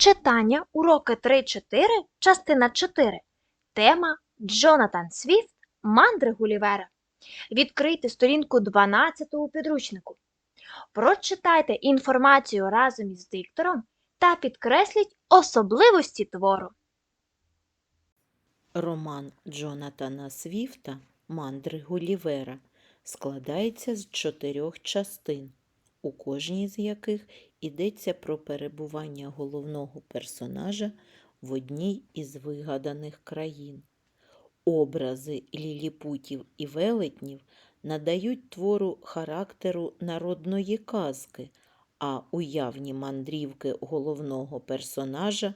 Читання уроки 3-4, частина 4. Тема Джонатан Свіфт Мандри Гулівера. Відкрийте сторінку 12 у підручнику. Прочитайте інформацію разом із диктором та підкресліть особливості твору. Роман Джонатана Свіфта Мандри Гулівера складається з чотирьох частин, у кожній з яких йдеться про перебування головного персонажа в одній із вигаданих країн. Образи ліліпутів і велетнів надають твору характеру народної казки, а уявні мандрівки головного персонажа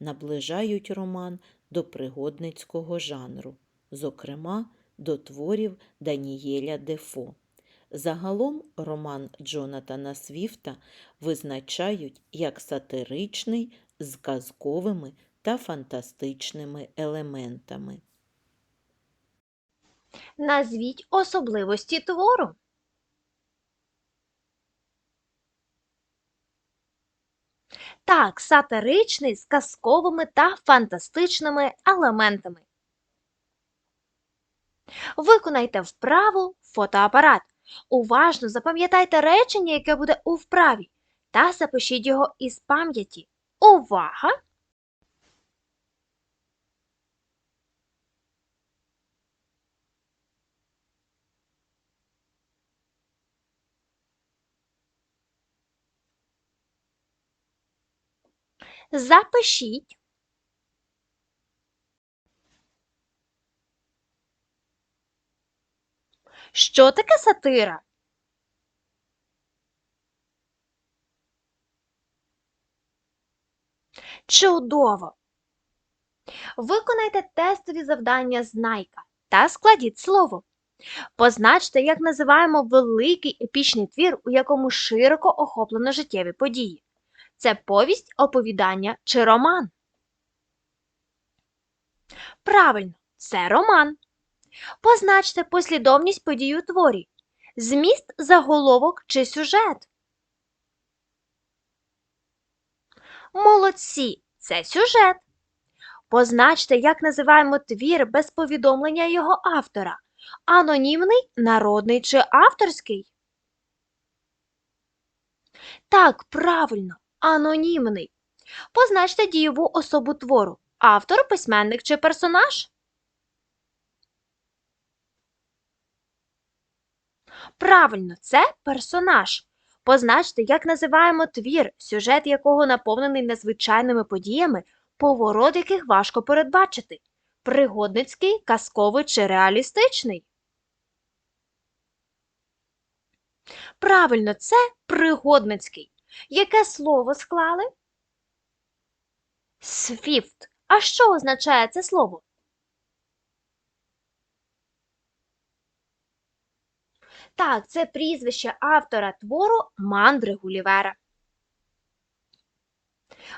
наближають роман до пригодницького жанру, зокрема до творів Данієля Дефо. Загалом роман Джонатана Свіфта визначають як сатиричний з казковими та фантастичними елементами. Назвіть особливості твору. Так, сатиричний з казковими та фантастичними елементами. Виконайте вправу фотоапарат. Уважно запам'ятайте речення, яке буде у вправі, та запишіть його із пам'яті. Увага! Запишіть. Що таке сатира? Чудово! Виконайте тестові завдання знайка та складіть слово. Позначте, як називаємо великий епічний твір, у якому широко охоплено життєві події. Це повість, оповідання чи роман. Правильно, це роман. Позначте послідовність подій у творі. Зміст, заголовок чи сюжет. Молодці, це сюжет. Позначте, як називаємо твір без повідомлення його автора. Анонімний, народний чи авторський. Так, правильно, анонімний. Позначте дієву особу твору. Автор, письменник чи персонаж. Правильно, це персонаж. Позначте, як називаємо твір, сюжет якого наповнений незвичайними подіями, поворот яких важко передбачити. Пригодницький, казковий чи реалістичний. Правильно, це пригодницький. Яке слово склали? Свіфт. А що означає це слово? Так, це прізвище автора твору Мандри Гулівера.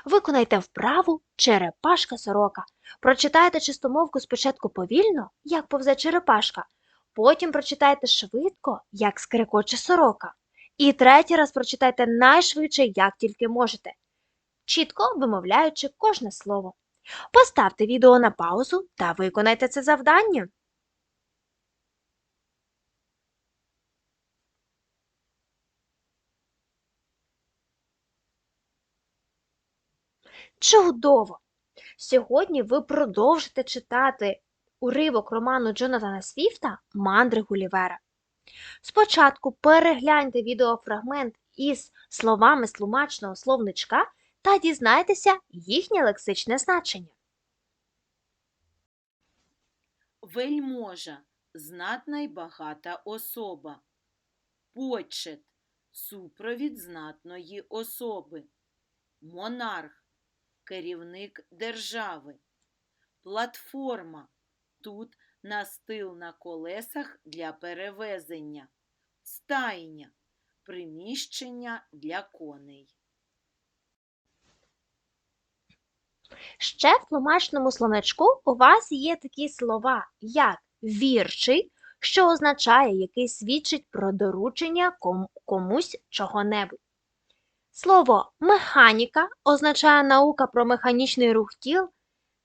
Виконайте вправу черепашка сорока. Прочитайте чистомовку спочатку повільно, як повзе черепашка. Потім прочитайте швидко, як скрекоче сорока. І третій раз прочитайте найшвидше, як тільки можете, чітко вимовляючи кожне слово. Поставте відео на паузу та виконайте це завдання. Чудово! Сьогодні ви продовжите читати уривок роману Джонатана Свіфта Мандри Гулівера. Спочатку перегляньте відеофрагмент із словами тлумачного словничка та дізнайтеся їхнє лексичне значення. Вельможа знатна й багата особа. Почет супровід знатної особи. Монарх керівник держави. Платформа тут настил на колесах для перевезення. Стайня приміщення для коней. Ще в тлумачному словничку у вас є такі слова, як вірчий, що означає, який свідчить про доручення ком- комусь чого-небудь. Слово механіка означає наука про механічний рух тіл,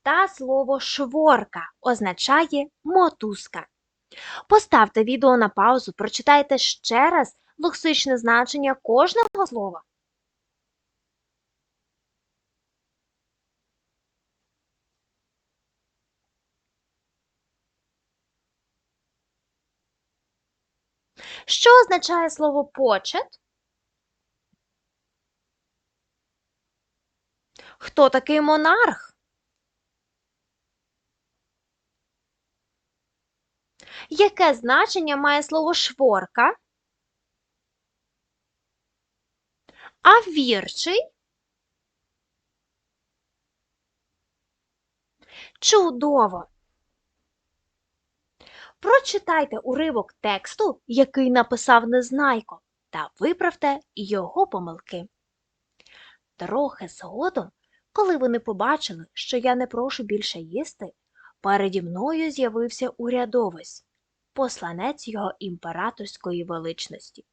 та слово шворка означає мотузка. Поставте відео на паузу, прочитайте ще раз лексичне значення кожного слова. Що означає слово почет? Хто такий монарх? Яке значення має слово шворка? А вірчий? Чудово! Прочитайте уривок тексту, який написав Незнайко, та виправте його помилки. Трохи згодом, коли вони побачили, що я не прошу більше їсти, переді мною з'явився урядовець, посланець його імператорської величності.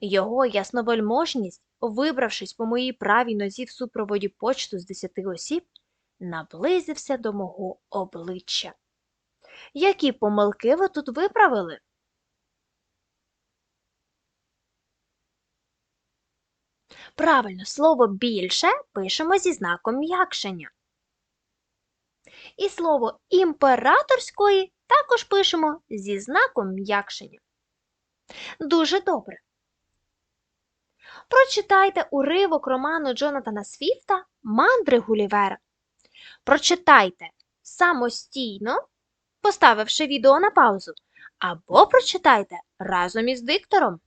Його ясновельможність, вибравшись по моїй правій нозі в супроводі почту з десяти осіб, наблизився до мого обличчя. Які помилки ви тут виправили? Правильно, слово більше пишемо зі знаком м'якшення. І слово імператорської також пишемо зі знаком м'якшення. Дуже добре. Прочитайте уривок роману Джонатана Свіфта Мандри Гулівера. Прочитайте самостійно, поставивши відео на паузу, або прочитайте разом із диктором.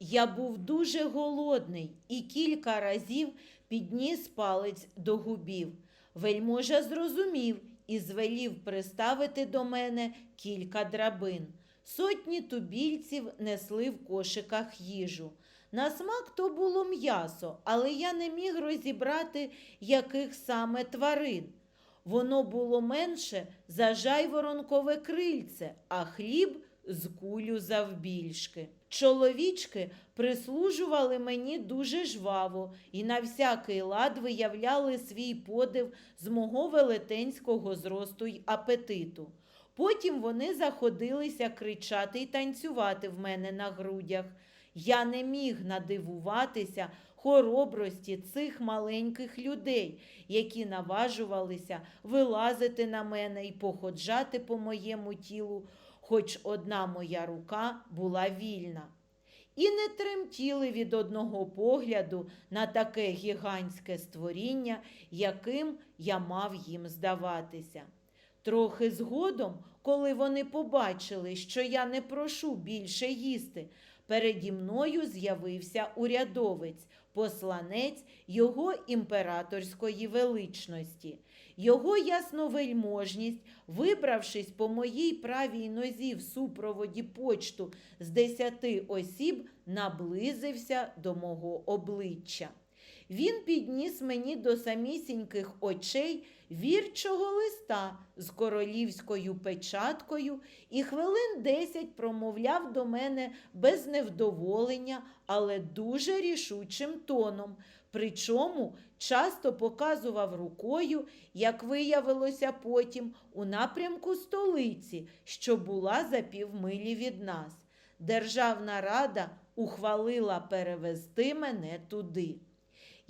Я був дуже голодний і кілька разів підніс палець до губів. Вельможа зрозумів і звелів приставити до мене кілька драбин. Сотні тубільців несли в кошиках їжу. На смак то було м'ясо, але я не міг розібрати, яких саме тварин. Воно було менше за жайворонкове крильце, а хліб з кулю завбільшки. Чоловічки прислужували мені дуже жваво і на всякий лад виявляли свій подив з мого велетенського зросту й апетиту. Потім вони заходилися кричати й танцювати в мене на грудях. Я не міг надивуватися хоробрості цих маленьких людей, які наважувалися вилазити на мене і походжати по моєму тілу, хоч одна моя рука була вільна. І не тремтіли від одного погляду на таке гігантське створіння, яким я мав їм здаватися. Трохи згодом, коли вони побачили, що я не прошу більше їсти, переді мною з'явився урядовець, посланець його імператорської величності. Його ясновельможність, вибравшись по моїй правій нозі в супроводі почту з десяти осіб, наблизився до мого обличчя. Він підніс мені до самісіньких очей вірчого листа з королівською печаткою і хвилин десять промовляв до мене без невдоволення, але дуже рішучим тоном. Причому часто показував рукою, як виявилося потім, у напрямку столиці, що була за півмилі від нас. Державна рада ухвалила перевести мене туди.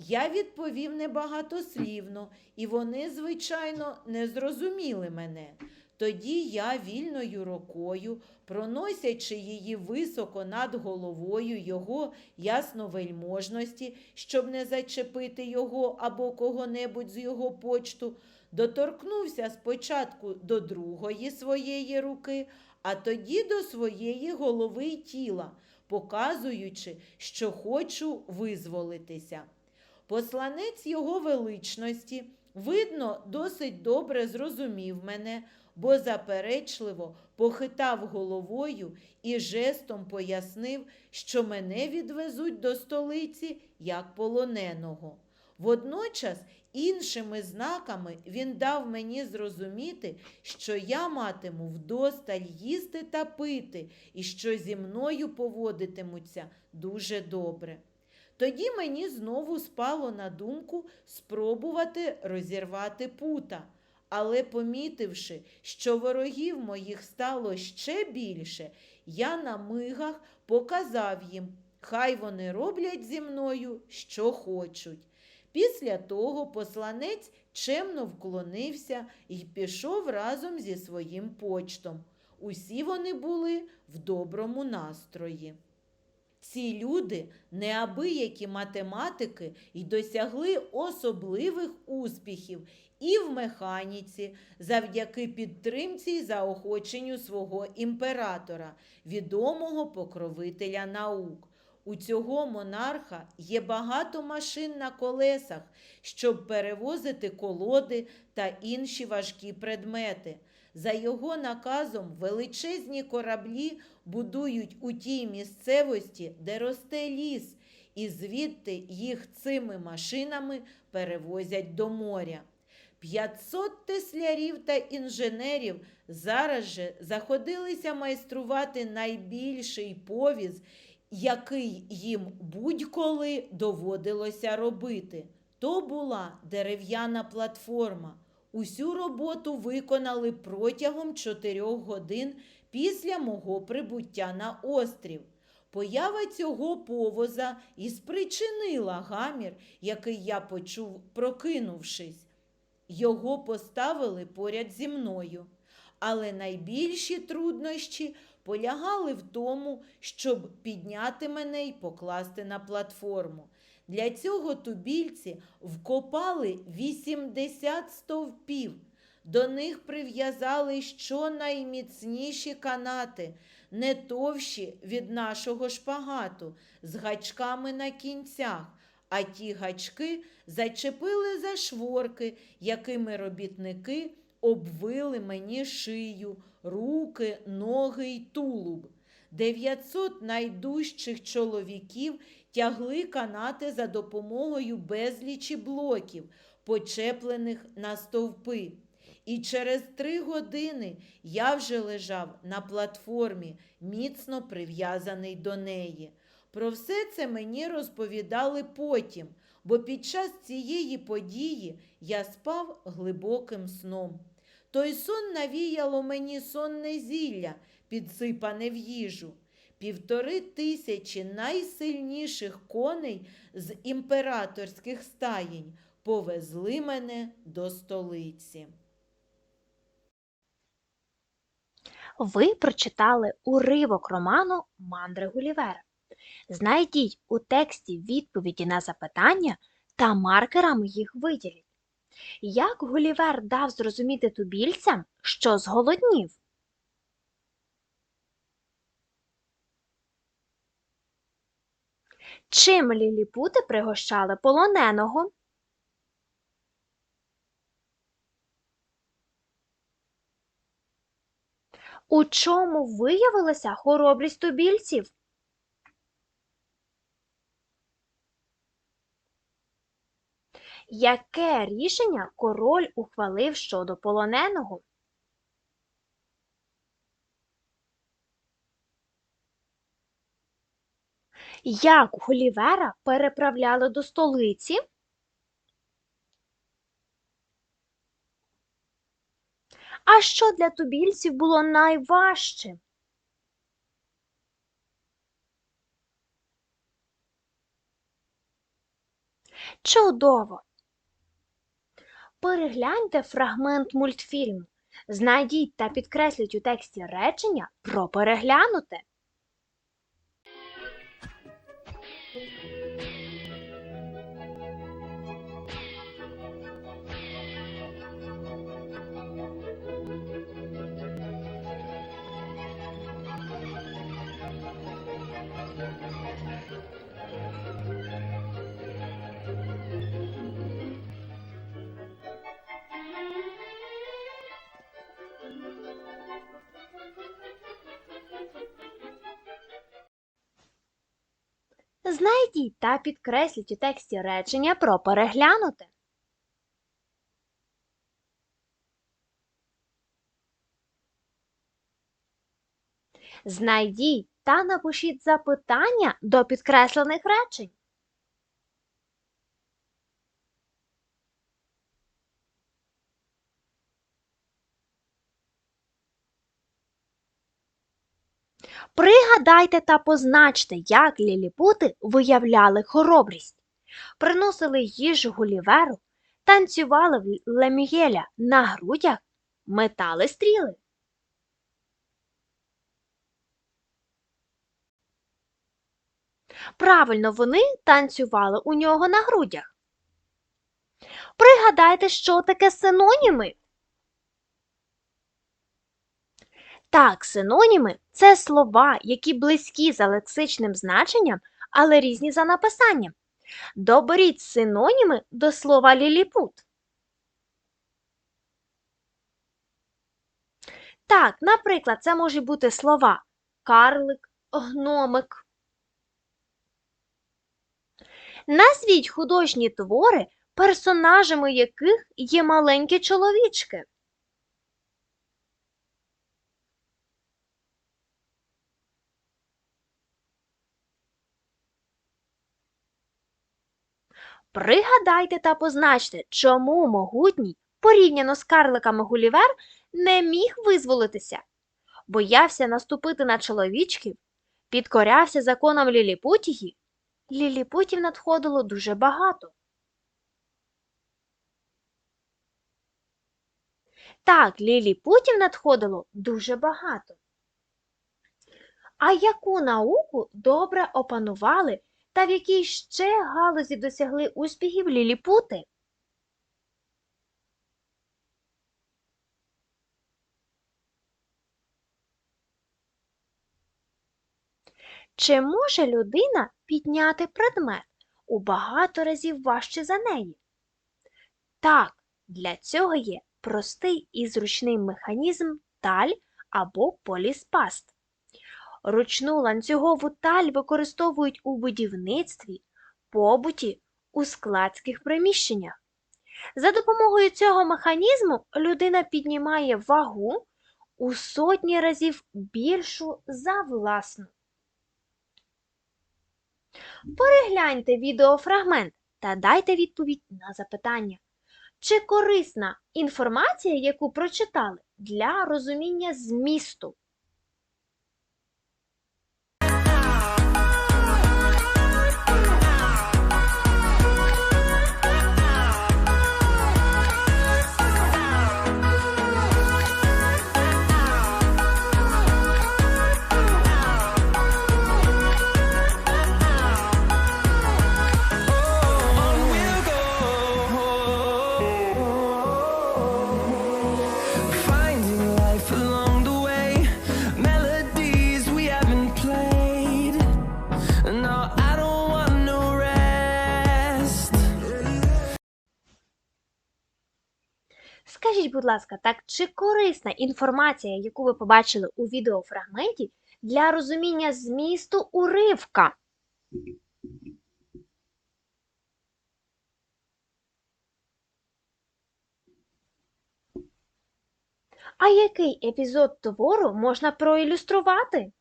Я відповів небагатослівно, і вони, звичайно, не зрозуміли мене. Тоді я вільною рукою, проносячи її високо над головою його ясновельможності, щоб не зачепити його або кого-небудь з його почту, доторкнувся спочатку до другої своєї руки, а тоді до своєї голови й тіла, показуючи, що хочу визволитися. Посланець його величності, видно, досить добре зрозумів мене, бо заперечливо похитав головою і жестом пояснив, що мене відвезуть до столиці як полоненого. Водночас іншими знаками він дав мені зрозуміти, що я матиму вдосталь їсти та пити, і що зі мною поводитимуться дуже добре. Тоді мені знову спало на думку спробувати розірвати пута. Але помітивши, що ворогів моїх стало ще більше, я на мигах показав їм, хай вони роблять зі мною, що хочуть. Після того посланець чемно вклонився і пішов разом зі своїм почтом. Усі вони були в доброму настрої. Ці люди неабиякі математики і досягли особливих успіхів і в механіці завдяки підтримці й заохоченню свого імператора, відомого покровителя наук. У цього монарха є багато машин на колесах, щоб перевозити колоди та інші важкі предмети. За його наказом величезні кораблі будують у тій місцевості, де росте ліс, і звідти їх цими машинами перевозять до моря. 500 теслярів та інженерів зараз же заходилися майструвати найбільший повіз, який їм будь-коли доводилося робити. То була дерев'яна платформа. Усю роботу виконали протягом чотирьох годин після мого прибуття на острів. Поява цього повоза і спричинила гамір, який я почув, прокинувшись. Його поставили поряд зі мною. Але найбільші труднощі полягали в тому, щоб підняти мене і покласти на платформу. Для цього тубільці вкопали 80 стовпів. До них прив'язали щонайміцніші канати, не товщі від нашого шпагату, з гачками на кінцях, а ті гачки зачепили за шворки, якими робітники обвили мені шию, руки, ноги й тулуб. 900 найдужчих чоловіків тягли канати за допомогою безлічі блоків, почеплених на стовпи. І через три години я вже лежав на платформі, міцно прив'язаний до неї. Про все це мені розповідали потім, бо під час цієї події я спав глибоким сном. Той сон навіяло мені сонне зілля, підсипане в їжу. Півтори тисячі найсильніших коней з імператорських стаєнь повезли мене до столиці. Ви прочитали уривок роману Мандри Гулівера. Знайдіть у тексті відповіді на запитання та маркерами їх виділіть. Як Гулівер дав зрозуміти тубільцям, що зголоднів? Чим ліліпути пригощали полоненого? У чому виявилася хоробрість тубільців? Яке рішення король ухвалив щодо полоненого? Як Гулівера переправляли до столиці? А що для тубільців було найважче? Чудово! Перегляньте фрагмент мультфільму. Знайдіть та підкресліть у тексті речення про переглянуте. Знайдіть та підкресліть у тексті речення про переглянуте. Знайдіть та напишіть запитання до підкреслених речень. Пригадайте та позначте, як ліліпути виявляли хоробрість. Приносили їжу Гуліверу, танцювали в Лемігеля на грудях, метали стріли. Правильно, вони танцювали у нього на грудях. Пригадайте, що таке синоніми. Так, синоніми це слова, які близькі за лексичним значенням, але різні за написанням. Доберіть синоніми до слова ліліпут. Так, наприклад, це можуть бути слова карлик, гномик. Назвіть художні твори, персонажами яких є маленькі чоловічки. Пригадайте та позначте, чому могутній, порівняно з карликами Гулівер, не міг визволитися. Боявся наступити на чоловічків, підкорявся законам Ліліпутії. Ліліпутів надходило дуже багато. Так, ліліпутів надходило дуже багато. А яку науку добре опанували та в якій ще галузі досягли успіхів ліліпути? Чи може людина підняти предмет у багато разів важче за неї? Так, для цього є простий і зручний механізм таль або поліспаст. Ручну ланцюгову таль використовують у будівництві, побуті, у складських приміщеннях. За допомогою цього механізму людина піднімає вагу у сотні разів більшу за власну. Перегляньте відеофрагмент та дайте відповідь на запитання. Чи корисна інформація, яку прочитали, для розуміння змісту? Ласка, так чи корисна інформація, яку ви побачили у відеофрагменті, для розуміння змісту уривка? А який епізод твору можна проілюструвати?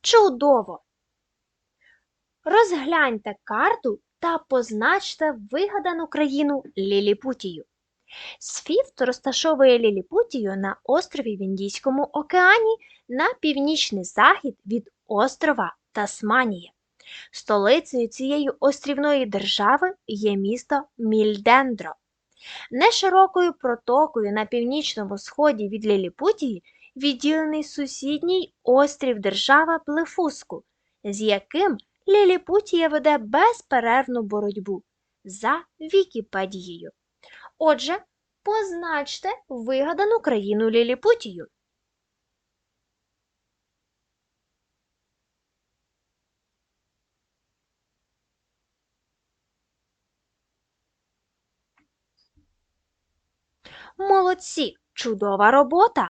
Чудово! Розгляньте карту та позначте вигадану країну Ліліпутію. Сфіфт розташовує Ліліпутію на острові в Індійському океані на північний захід від острова Тасманія. Столицею цієї острівної держави є місто Мільдендро. Неширокою протокою на північному сході від Ліліпутії відділений сусідній острів держава Блефуску, з яким Ліліпутія веде безперервну боротьбу за Вікіпедією. Отже, позначте вигадану країну Ліліпутію. Молодці! Чудова робота!